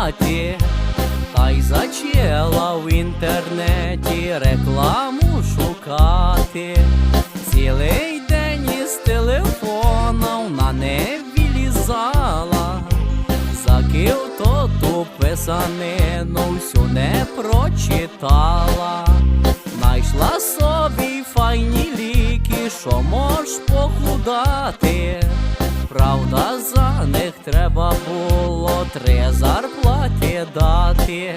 хаті, та й зачела в інтернеті рекламу шукати. Цілий день із телефона вона не вилізала. Закив то ту писанину всю не прочитала. Найшла собі файні ліки, що мож похудати. Правда, за них треба було три зарплати дати.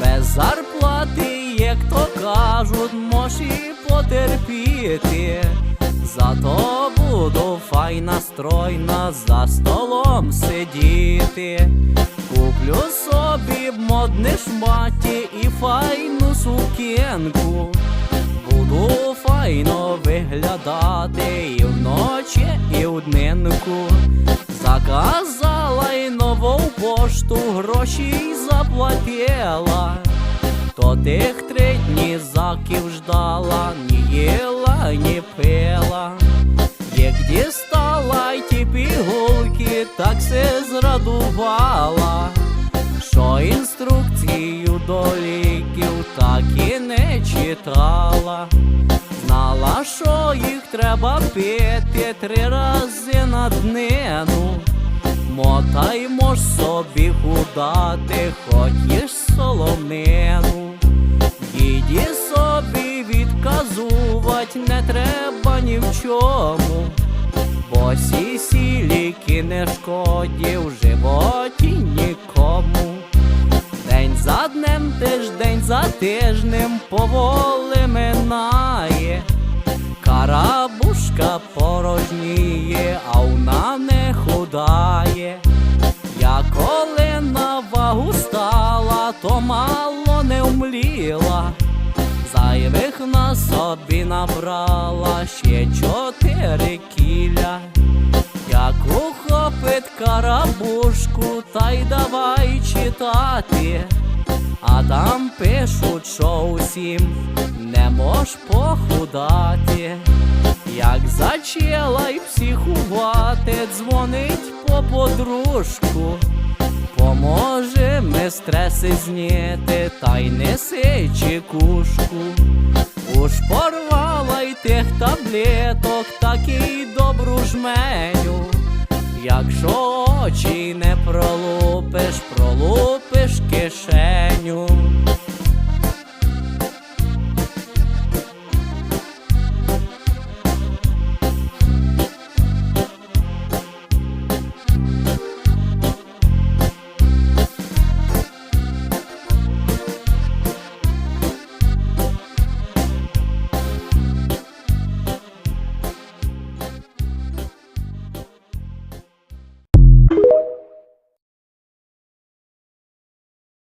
Без зарплати, як то кажуть, мож і потерпіти. Зато буду файна стройна за столом сидіти. Куплю собі модне шматі і файну сукенку. Буду файно виглядати і вночі, і в днинку. Заказала й нову пошту, гроші й заплатила. То тих три дні заків ждала, ні їла, ні пила. Як дістала й ті пігулки, так се зрадувала, що інструкцію до Знала, що їх треба пити три рази на днину. Мотай мож собі худати, їж солонину. Діді собі відказувати не треба ні в чому, бо сі ліки не шкоді в животі нікому. День за днем, тиждень за тижнем поволи минає. Карабушка порожніє, а вона не худає. Я коли на вагу стала, то мало не вмліла. Зайвих на собі набрала ще чотири кіля. Як ухопить карабушку, та й давай читати. А там пишуть, що усім не мож похудати. Як зачала й психувати, дзвонить по подружку. Поможе ми стреси зняти, та й неси чекушку. Уж порвала й тих таблеток, так і добру жменю. Якщо очі не пролупиш, пролупиш кишеню.